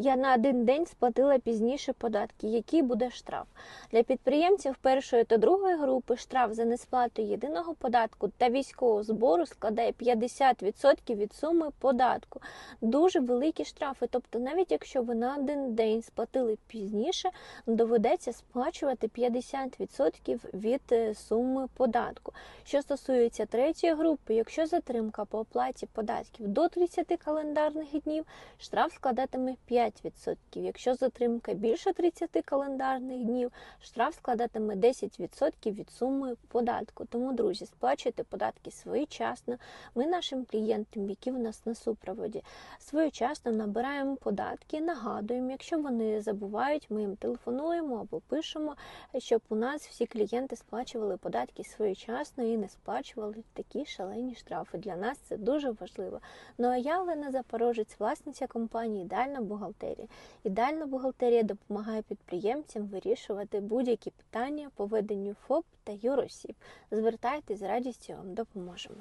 я на один день сплатила пізніше податки. Який буде штраф? Для підприємців першої та другої групи штраф за несплату єдиного податку та військового збору складає 50% від суми податку. Дуже великі штрафи. Тобто, навіть якщо ви на один день сплатили пізніше, доведеться сплачувати 50% від е, суми податку. Що стосується третьої групи, якщо затримка по оплаті податків до 30 календарних днів, штраф складатиме 5%. Якщо затримка більше 30 календарних днів, штраф складатиме 10% від суми податку. Тому, друзі, сплачуйте податки своєчасно. Ми нашим клієнтам, які в нас на супроводі, своєчасно набираємо податки, нагадуємо, якщо вони забувають, ми їм телефонуємо або пишемо, щоб у нас всі клієнти сплачували податки своєчасно і не сплачували такі шалені штрафи. Для нас це дуже важливо. Ну а я, Олена Запорожець, власниця компанії Ідеальна бухгалтерія. Ідеальна бухгалтерія допомагає підприємцям вирішувати будь-які питання по веденню ФОП та юросіб. Звертайтесь з радістю вам допоможемо.